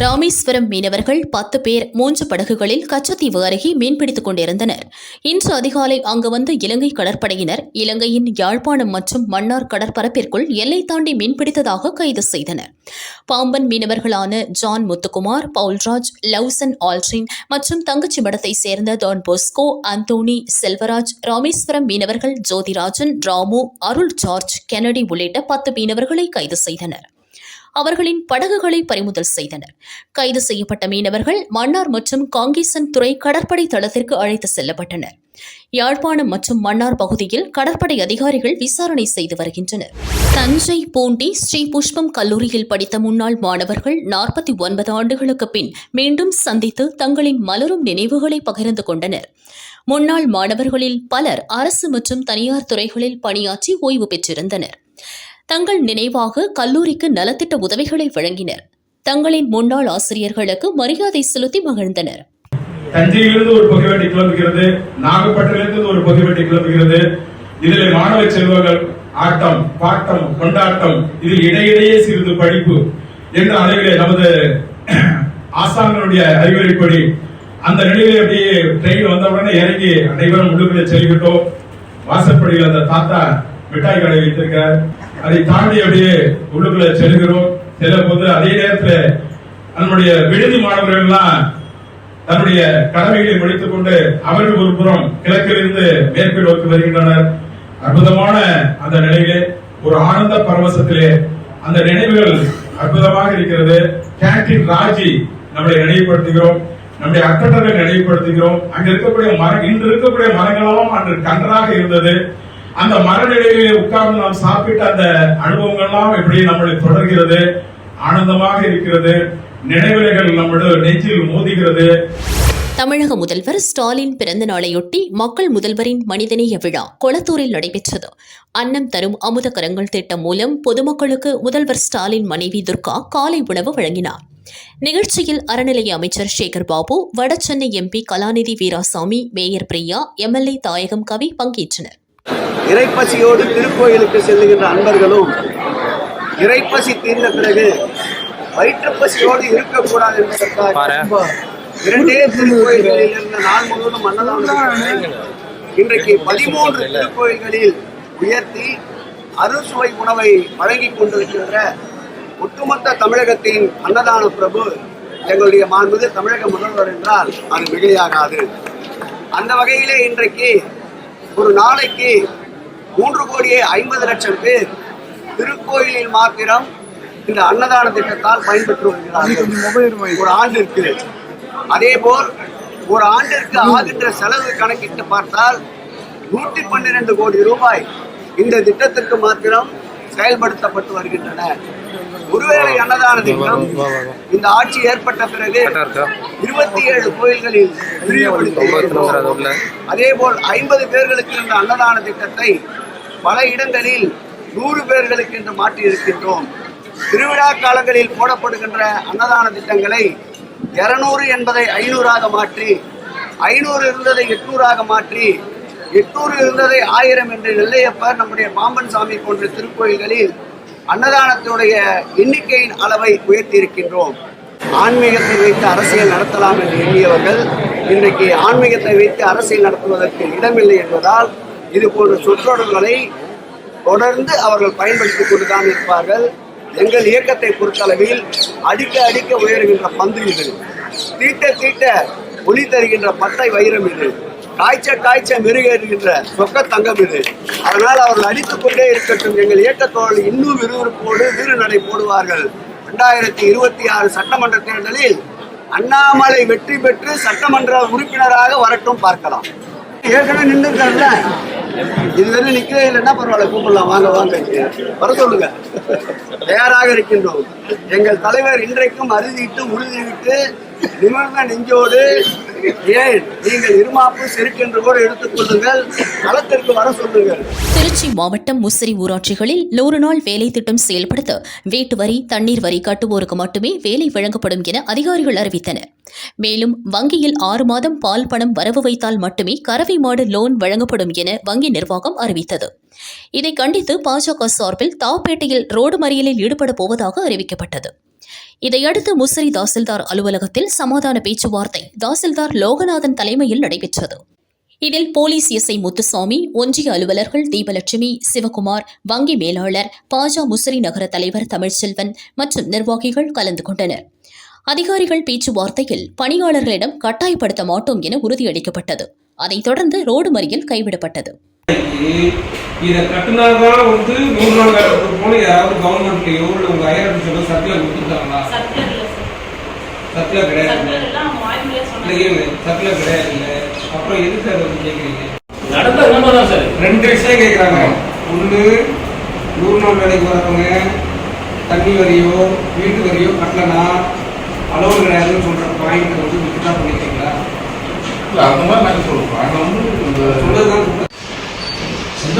ராமேஸ்வரம் மீனவர்கள் பத்து பேர் மூன்று படகுகளில் கச்சத்தீவு அருகே மீன்பிடித்துக் கொண்டிருந்தனர். இன்று அதிகாலை அங்கு வந்த இலங்கை கடற்படையினர் இலங்கையின் யாழ்ப்பாணம் மற்றும் மன்னார் கடற்பரப்பிற்குள் எல்லை தாண்டி மீன்பிடித்ததாக கைது செய்தனர். Pamban மீனவர்களான John Muthukumar Paulraj Lawson Aldrin மற்றும் தங்கச்சி மடத்தைச் சேர்ந்த Don Bosco Anthony Selvaraj Rameswaram மீனவர்கள் ஜோதிராஜன் ராமு அருள் ஜார்ஜ் கெனடி உள்ளிட்ட பத்து மீனவர்களை கைது செய்தனர். அவர்களின் படகுகளை பறிமுதல் செய்தனர். கைது செய்யப்பட்ட மீனவர்கள் மன்னார் மற்றும் காங்கேசன் துறை கடற்படை தளத்திற்கு அழைத்து செல்லப்பட்டனர். யாழ்ப்பாணம் மற்றும் மன்னார் பகுதியில் கடற்படை அதிகாரிகள் விசாரணை செய்து வருகின்றனர். தஞ்சை பூண்டி ஸ்ரீ புஷ்பம் கல்லூரியில் படித்த முன்னாள் மாணவர்கள் நாற்பத்தி ஒன்பது ஆண்டுகளுக்கு பின் மீண்டும் சந்தித்து தங்களின் மலரும் நினைவுகளை பகிர்ந்து கொண்டனர். முன்னாள் மாணவர்களில் பலர் அரசு மற்றும் தனியார் துறைகளில் பணியாற்றி ஓய்வு பெற்றிருந்தனர். தங்கள் நினைவாக கல்லூரிக்கு நலத்திட்ட உதவிகளை வழங்கினர். தங்களின் முன்னாள் ஆசிரியர்களுக்கு மரியாதை செலுத்தி மகிழ்ந்தனர். தஞ்சையிலிருந்து ஒரு புகைவெட்டி கிளம்புகிறது. நாகப்பட்டினத்திலிருந்து ஒரு புகைவெட்டி கிளம்புகிறது. இதில் மாணவ செல்வங்கள் ஆட்டம் பாட்டம் கொண்டாட்டம் இதில் இடையிடையே சிறிது படிப்பு என்ற அளவிலே நமது ஆசான்களுடைய அறிவுரைப்படி அந்த நிலையிலே அப்படியே ட்ரெயின் வந்தவுடனே இறங்கி அனைவரும் உள்ளுக்குள்ளே செல்கிட்டோம் வாசற்படியில் அந்த தாத்தா மிட்டாய் கடை வைத்திருக்கிறார். அதை தாண்டி அப்படியே உள்ளுக்குள்ள செல்கிறோம். செல்லும் போது அதே நேரத்தில் நம்முடைய விடுதி மாணவர்கள் எல்லாம் தன்னுடைய கடமைகளை முடித்துக் கொண்டு அவர்கள் ஒரு புறம் கிழக்கிலிருந்து மேற்கு நோக்கி வருகின்றனர். அற்புதமான அந்த நிலையிலே ஒரு ஆனந்த பரவசத்திலே அந்த நினைவுகள் அற்புதமாக இருக்கிறது. கேண்டீன் ராஜி நம்மளை நினைவுபடுத்துகிறோம். நம்முடைய அக்கட்டங்களை நினைவுபடுத்துகிறோம். அங்க இருக்கக்கூடிய மரம் இன்று இருக்கக்கூடிய மரங்களெல்லாம் அன்று கன்றாக இருந்தது. அந்த மரநிலையிலே உட்கார்ந்து நாம் சாப்பிட்ட அந்த அனுபவங்கள்லாம் எப்படி நம்மளை தொடர்கிறது ஆனந்தமாக இருக்கிறது நினைவுகள் நம்மளோட நெஞ்சில் மோதுகிறது. தமிழக முதல்வர் ஸ்டாலின் பிறந்த நாளையொட்டி மக்கள் முதல்வரின் மனிதநேய விழா கொளத்தூரில் நடைபெற்றது. அன்னம் தரும் அமுத கரங்கள் திட்டம் மூலம் பொதுமக்களுக்கு முதல்வர் ஸ்டாலின் மனைவி துர்கா காலை உணவு வழங்கினார். நிகழ்ச்சியில் அறநிலைய அமைச்சர் Sekar Babu Vadachennai MP Kalanidhi Veeraswamy mayor Priya MLA Thayagam Kavi பங்கேற்றனர். இறைப்பசியோடு திருக்கோயிலுக்கு செல்லுகின்ற அன்பர்களும் இறைப்பசி தீர்ந்த பிறகு வயிற்றுப்பசியோடு இருக்கக்கூடாது என்பதற்காக இரண்டே திருக்கோயில்களில் இருந்த நாள் முழுவதும் அன்னதானம் இன்றைக்கு பதிமூன்று திருக்கோயில்களில் உயர்த்தி அறுசுவை உணவை வழங்கிக் கொண்டிருக்கின்ற ஒட்டுமொத்த தமிழகத்தின் அன்னதான பிரபு எங்களுடைய மாண்புமிகு தமிழக முதல்வர் என்றால் அது மிகையாகாது. அந்த வகையிலே இன்றைக்கு ஒரு நாளைக்கு மூன்று கோடியே ஐம்பது லட்சம் பேர் திருக்கோயிலில் மாத்திரம் இந்த அன்னதான திட்டத்தால் பயன்பெற்று வருகிறார்கள். ஒரு ஆண்டிற்கு அதே போல் ஒரு ஆண்டிற்கு ஆகின்ற செலவு கணக்கிட்டு பார்த்தால் நூற்றி பன்னிரண்டு கோடி ரூபாய் இந்த திட்டத்திற்கு மாத்திரம் செயல்படுத்தப்பட்டு வருகின்றன. ஒருவேளை அன்னதான திட்டம் இந்த ஆட்சி ஏற்பட்ட பிறகு இருபத்தி ஏழு கோயில்களில் இருக்கிறோம். அதேபோல் ஐம்பது பேர்களுக்கு இந்த அன்னதான திட்டத்தை பல இடங்களில் நூறு பேர்களுக்கு என்று மாற்றி இருக்கின்றோம். திருவிழா காலங்களில் போடப்படுகின்ற அன்னதான திட்டங்களை இருநூறு என்பதை ஐநூறாக மாற்றி ஐநூறு இருந்ததை எட்நூறாக மாற்றி எட்நூறு இருந்ததை ஆயிரம் என்று நெல்லையப்பர் நம்முடைய பாம்பன் சாமி போன்ற திருக்கோயில்களில் அன்னதானத்தினுடைய எண்ணிக்கையின் அளவை உயர்த்தி இருக்கின்றோம் ஆன்மீகத்தை வைத்து அரசியல் நடத்தலாம் என்று எண்ணியவர்கள் இன்றைக்கு ஆன்மீகத்தை வைத்து அரசியல் நடத்துவதற்கு இடமில்லை என்பதால் இது போன்ற சொற்றொடர்களை தொடர்ந்து அவர்கள் பயன்படுத்திக் கொண்டுதான் இருப்பார்கள். எங்கள் இயக்கத்தை பொறுத்தளவில் அடிக்க அடிக்க உயருகின்ற பந்து இது. தீட்ட தீட்ட ஒளி தருகின்ற பட்டை வைரம் இது. காய்ச்ச காய்ச்ச மெருகேறுகின்ற சொக்க தங்கம் இது. அதனால் அவர்கள் அடித்துக் கொண்டே இருக்கட்டும். எங்கள் இயக்கத்தோடு இன்னும் விறுவிறுப்போடு வீறு நடை போடுவார்கள். இரண்டாயிரத்தி இருபத்தி ஆறு சட்டமன்ற தேர்தலில் அண்ணாமலை வெற்றி பெற்று சட்டமன்ற உறுப்பினராக வரட்டும் பார்க்கலாம். ஏற்கனவே நின்றுருக்காருல்ல? இதுவரை நிக்கவே இல்லைன்னா பரவாயில்ல கூப்பிடலாம் வாங்க வாங்க. வர சொல்லுங்க. தயாராக இருக்கின்றோம். எங்கள் தலைவர் இன்றைக்கும் அறுதிட்டு உறுதிவிட்டு நிமிர்ந்த நெஞ்சோடு ஏன் நீங்கள் இருமாப்பு செருக்கென்று கூட எடுத்துக் கொள்ளுங்கள். களத்திற்கு வர சொல்லுங்கள். திருச்சி மாவட்டம் முசிறி ஊராட்சிகளில் நூறு நாள் வேலை திட்டம் செயல்படுத்த வீட்டு வரி தண்ணீர் வரி கட்டுவோருக்கு மட்டுமே வேலை வழங்கப்படும் என அதிகாரிகள் அறிவித்தனர். மேலும் வங்கியில் ஆறு மாதம் பால் பணம் வரவு வைத்தால் மட்டுமே கறவை மாடு லோன் வழங்கப்படும் என வங்கி நிர்வாகம் அறிவித்தது. இதை கண்டித்து பாஜக சார்பில் தாப்பேட்டையில் ரோடு மறியலில் ஈடுபட போவதாக அறிவிக்கப்பட்டது. இதையடுத்து முசிறி தாசில்தார் அலுவலகத்தில் சமாதான பேச்சுவார்த்தை. தாசில்தார் லோகநாதன் தலைமையில் நடைபெற்றது. இதில் போலீஸ் எஸ்ஐ முத்துசாமி ஒன்றிய அலுவலர்கள் தீபலட்சுமி சிவகுமார் வங்கி மேலாளர் பாஜ முசிறி நகர தலைவர் தமிழ்ச்செல்வன் மற்றும் நிர்வாகிகள் கலந்து கொண்டனர். அதிகாரிகள் பேச்சுவார்த்தையில் பணியாளர்களிடம் கட்டாயப்படுத்த மாட்டோம் என உறுதியளிக்கப்பட்டது. அதைத் தொடர்ந்து ரோடு மறியல் கைவிடப்பட்டது. இதை கட்டுனாதான் வந்து நூறு நாள் வேலை கொடுப்போம்னு யாராவது கவர்மெண்ட்லயோ இல்ல உங்க ஐஆர்பி சொல்ல சர்க்குலர் கொடுத்துருக்காங்களா? சர்க்குலர் கிடையாது. இல்ல கிடையாது இல்ல அப்புறம் எதுக்கு அதை வந்து கேக்குறீங்க? நடந்த உண்மைதான் சார் ரெண்டு விஷயம் கேக்குறாங்க. ஒண்ணு நூறு நாள் வேலைக்கு வரவங்க தண்ணி வரியோ வீட்டு வரியோ கட்டலனா அளவு கிடையாதுன்னு சொல்ற பாயிண்ட் வந்து வித்ட்ரா பண்ணிக்கிறீங்களா? இல்ல, அந்த மாதிரி நாங்க சொல்றோம். நாங்க வந்து சொல்றதுதான்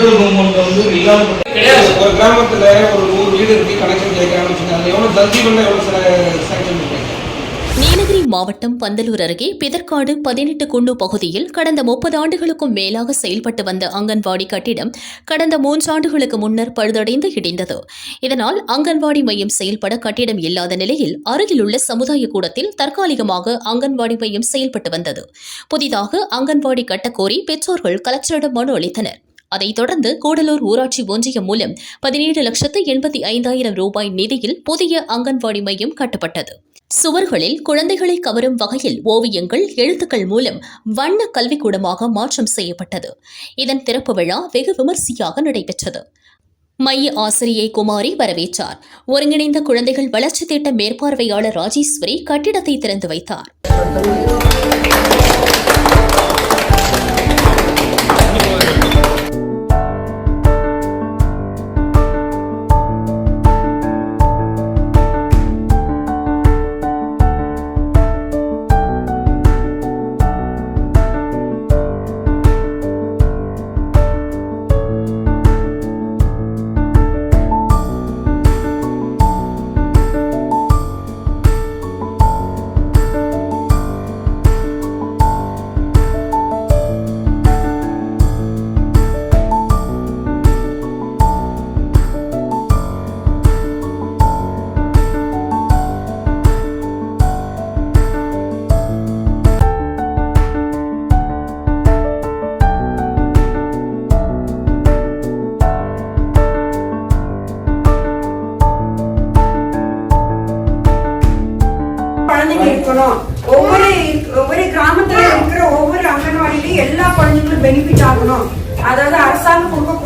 சென்ட்ரல் கவர்மெண்ட் வந்து இல்லாம கிடையாது. சார். ஒரு கிராமத்துல ஒரு நூறு வீடு இருக்கு கனெக்ஷன் கேட்கறாங்கன்னு எவ்வளவு தர்ஜி பண்ண எவ்வளவு சில சாங்ஷன் நீலகிரி மாவட்டம் பந்தலூர் அருகே பிதற்காடு பதினெட்டு குண்டு பகுதியில் கடந்த முப்பது ஆண்டுகளுக்கும் மேலாக செயல்பட்டு வந்த அங்கன்வாடி கட்டிடம் கடந்த மூன்றாண்டுகளுக்கு முன்னர் பழுதடைந்து இடிந்தது. இதனால் அங்கன்வாடி மையம் செயல்பட கட்டிடம் இல்லாத நிலையில் அருகிலுள்ள சமுதாய கூடத்தில் தற்காலிகமாக அங்கன்வாடி மையம் செயல்பட்டு வந்தது. புதிதாக அங்கன்வாடி கட்டக்கோரி பெற்றோர்கள் கலெக்டரிடம் மனு அளித்தனர். அதைத் தொடர்ந்து கூடலூர் ஊராட்சி ஒன்றியம் மூலம் பதினேழு லட்சத்து எண்பத்தி ஐந்தாயிரம் ரூபாய் நிதியில் புதிய அங்கன்வாடி மையம் கட்டப்பட்டது. சுவர்களில் குழந்தைகளை கவரும் வகையில் ஓவியங்கள் எழுத்துக்கள் மூலம் வண்ண கல்விக்கூடமாக மாற்றம் செய்யப்பட்டது. இதன் திறப்பு விழா வெகு விமர்சையாக நடைபெற்றது. மைய ஆசிரியை குமாரி வரவேற்றார். ஒருங்கிணைந்த குழந்தைகள் வளர்ச்சி திட்ட மேற்பார்வையாளர் ராஜேஸ்வரி கட்டிடத்தை திறந்து வைத்தார்.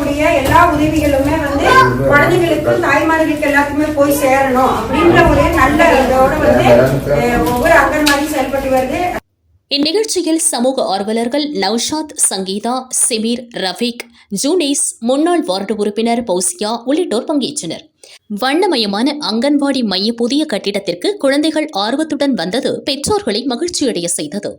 அரசாங்கம் எல்லா உதவிகளுமே வந்து குழந்தைங்களுக்கும் தாய்மார்களுக்கு எல்லாத்துக்குமே போய் சேரணும் அப்படின்ற ஒரு நல்ல இதோட வந்து ஒவ்வொரு அங்கன்வாடியும் செயல்பட்டு வருது. இந்நிகழ்ச்சியில் சமூக ஆர்வலர்கள் நௌஷாத் சங்கீதா சிமீர் ரஃபீக் ஜூனிஸ் முன்னாள் வார்டு உறுப்பினர் பௌசியா உள்ளிட்டோர் பங்கேற்றனர். வண்ணமயமான அங்கன்வாடி மைய புதிய கட்டிடத்திற்கு குழந்தைகள் ஆர்வத்துடன் வந்தது பெற்றோர்களை மகிழ்ச்சியடைய செய்தது.